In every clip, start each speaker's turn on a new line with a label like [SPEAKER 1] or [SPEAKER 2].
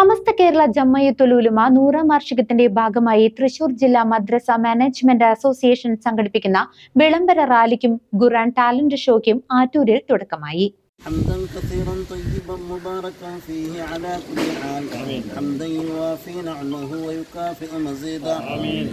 [SPEAKER 1] Samastha Kerala Jamiyyathul Ulama നൂറാം വാർഷികത്തിന്റെ ഭാഗമായി തൃശൂർ ജില്ലാ മദ്രസ മാനേജ്മെന്റ് അസോസിയേഷൻ സംഘടിപ്പിക്കുന്ന വിളംബര റാലിക്കും ഖുറാൻ ടാലന്റ് ഷോയ്ക്കും ആറ്റൂരിൽ തുടക്കമായി.
[SPEAKER 2] حمدا كثيرا طيبا مباركا فيه على كل حال حمدا يوافي نعمه ويكافئ مزيدا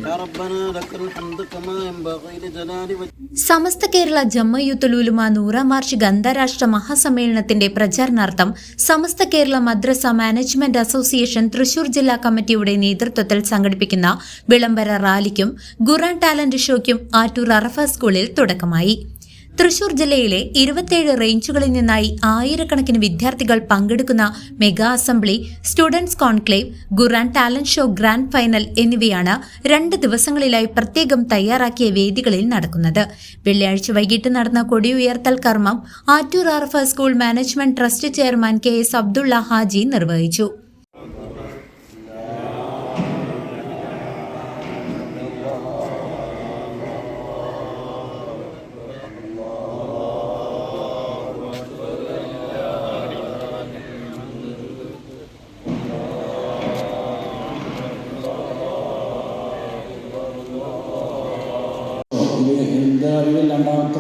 [SPEAKER 2] يا ربنا لك الحمد كما ينبغي لجلال وجهك
[SPEAKER 1] സമസ്ത കേരള ജമ്മയുത്തുലുലുമ നൂറാം വാർഷിക അന്താരാഷ്ട്ര മഹാസമ്മേളനത്തിന്റെ പ്രചാരണാർത്ഥം സമസ്ത കേരള മദ്രസ മാനേജ്മെന്റ് അസോസിയേഷൻ തൃശൂർ ജില്ലാ കമ്മിറ്റിയുടെ നേതൃത്വത്തിൽ സംഘടിപ്പിക്കുന്ന വിളംബര റാലിക്കും ഖുറാൻ ടാലന്റ് ഷോയ്ക്കും ആറ്റൂർ അറഫ സ്കൂളിൽ തുടക്കമായി തൃശൂർ ജില്ലയിലെ ഇരുപത്തിയേഴ് റേഞ്ചുകളിൽ നിന്നായി ആയിരക്കണക്കിന് വിദ്യാർത്ഥികൾ പങ്കെടുക്കുന്ന mega assembly students conclave Quran talent show grand final എന്നിവയാണ് രണ്ട് ദിവസങ്ങളിലായി പ്രത്യേകം തയ്യാറാക്കിയ വേദികളിൽ നടക്കുന്നത്. വെള്ളിയാഴ്ച വൈകിട്ട് നടന്ന കൊടിയുയർത്തൽ കർമ്മം Attoor Arfa school management trust chairman K S Abdulla Haji നിർവഹിച്ചു.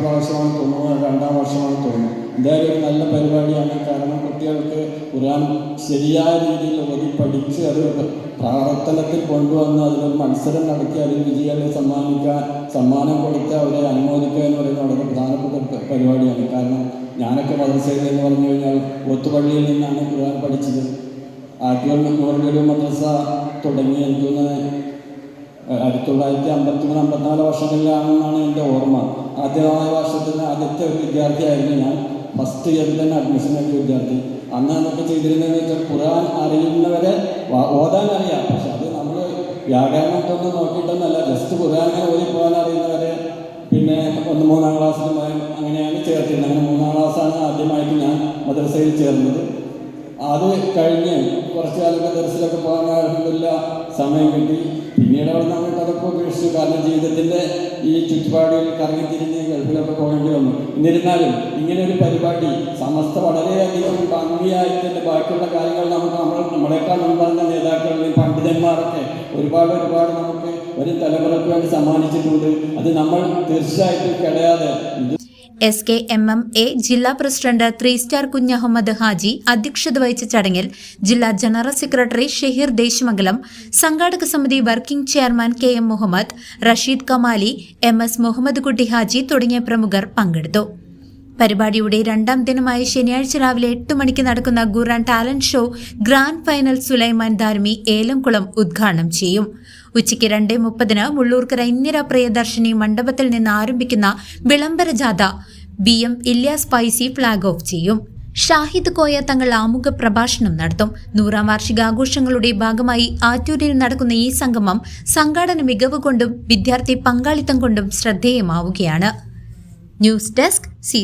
[SPEAKER 3] പ്രാവശ്യമാണ് തോന്നുന്നു രണ്ടാം വർഷമാണ് തോന്നുന്നത്. എന്തായാലും ഒരു നല്ല പരിപാടിയാണ്. കാരണം കുട്ടികൾക്ക് ഖുർആൻ ശരിയായ രീതിയിൽ ഓതി പഠിച്ച് അത് പ്രാർത്ഥനത്തിൽ കൊണ്ടുവന്ന് അതിലൊരു മത്സരം നടത്തി അതിൽ വിജയം സമ്മാനിക്കാൻ സമ്മാനം കൊടുത്ത് അവരെ അനുമോദിക്കുക എന്ന് പറയുന്നത് വളരെ പ്രധാനപ്പെട്ട പരിപാടിയാണ്. കാരണം ഞാനൊക്കെ മദ്രസയിൽ എന്ന് പറഞ്ഞു കഴിഞ്ഞാൽ ഒത്തുപള്ളിയിൽ നിന്നാണ് ഖുർആൻ പഠിച്ചത്. ആറ്റുകൾ നൂറുകളിൽ മദ്രസ തുടങ്ങി. എനിക്ക് തോന്നുന്നത് ആയിരത്തി തൊള്ളായിരത്തി അമ്പത്തി മൂന്ന് അമ്പത്തിനാല് വർഷങ്ങളിലാണെന്നാണ് എന്റെ ഓർമ്മ. ആദ്യമായ വർഷത്തിൽ ആദ്യത്തെ ഒരു വിദ്യാർത്ഥിയായിരുന്നു ഞാൻ. ഫസ്റ്റ് ഇയറിൽ തന്നെ അഡ്മിഷൻ നേടിയ വിദ്യാർത്ഥി. അന്ന് നമുക്ക് ചെയ്തിരുന്നതെന്ന് വെച്ചാൽ ഖുർആൻ അറിയുന്നവരെ ഓതാൻ അറിയാം. പക്ഷെ അത് നമ്മൾ വ്യാകരണത്തൊന്നും നോക്കിയിട്ടൊന്നല്ല ജസ്റ്റ് ഖുർആൻ ഓതി പോകാൻ അറിയുന്നവരെ പിന്നെ ഒന്ന് മൂന്നാം ക്ലാസ്സിൽ അങ്ങനെയാണ് ചേർത്തിരുന്നത്. അങ്ങനെ മൂന്നാം ക്ലാസ്സാണ് ആദ്യമായിട്ട് ഞാൻ മദ്രസയിൽ ചേർന്നത്. അത് കഴിഞ്ഞ് കുറച്ച് കാലത്തെ ദർശനമൊക്കെ പോകാൻ അലഹമില്ല സമയം കിട്ടി. പിന്നീട് അവിടെ നമ്മൾ അതൊക്കെ ഉപേക്ഷിച്ചു കാരണം ജീവിതത്തിന്റെ ഈ ചുറ്റുപാടിൽ കറങ്ങിത്തിരിഞ്ഞ് ഗൾഫിലൊക്കെ പോകേണ്ടി വന്നു. എന്നിരുന്നാലും ഇങ്ങനെ ഒരു പരിപാടി സമസ്ത വളരെയധികം ഭംഗിയായി തന്നെ ബാക്കിയുള്ള കാര്യങ്ങൾ നമുക്ക് നമ്മൾ നമ്മളെക്കാൾ മുൻപറഞ്ഞ നേതാക്കളും പണ്ഡിതന്മാരൊക്കെ ഒരുപാട് ഒരുപാട് നമുക്ക് ഒരു തലമുറയ്ക്ക് വേണ്ടി സമ്മാനിച്ചിട്ടുണ്ട്. അത് നമ്മൾ തീർച്ചയായിട്ടും കിടയാതെ
[SPEAKER 1] S K M M A ജില്ലാ president three star Kunhahammed Haji അധ്യക്ഷത വഹിച്ച ചടങ്ങിൽ ജില്ലാ ജനറൽ സെക്രട്ടറി ഷഹീർ ദേശമംഗലം സംഘാടക സമിതി working chairman K M Muhammad Rasheed Kamali M S Muhammad Kutty Haji തുടങ്ങിയ പ്രമുഖർ പങ്കെടുത്തു. പരിപാടിയുടെ രണ്ടാം ദിനമായ ശനിയാഴ്ച രാവിലെ എട്ട് മണിക്ക് നടക്കുന്ന Quran talent show grand final Sulaiman Darimi Elamkulam ഉദ്ഘാടനം ചെയ്യും. ഉച്ചയ്ക്ക് രണ്ട് മുപ്പതിന് മുള്ളൂർക്കര ഇന്ദിര പ്രിയദർശിനി മണ്ഡപത്തിൽ നിന്ന് ആരംഭിക്കുന്ന വിളംബര ജാഥ B M Ilyas Faizy flag off ചെയ്യും. ഷാഹിദ് കോയ തങ്ങൾ ആമുഖ പ്രഭാഷണം നടത്തും. നൂറാം വാർഷിക ആഘോഷങ്ങളുടെ ഭാഗമായി ആറ്റൂരിൽ നടക്കുന്ന ഈ സംഗമം സംഘാടന മികവ് കൊണ്ടും വിദ്യാർത്ഥി പങ്കാളിത്തം കൊണ്ടും ശ്രദ്ധേയമാവുകയാണ്. News desk C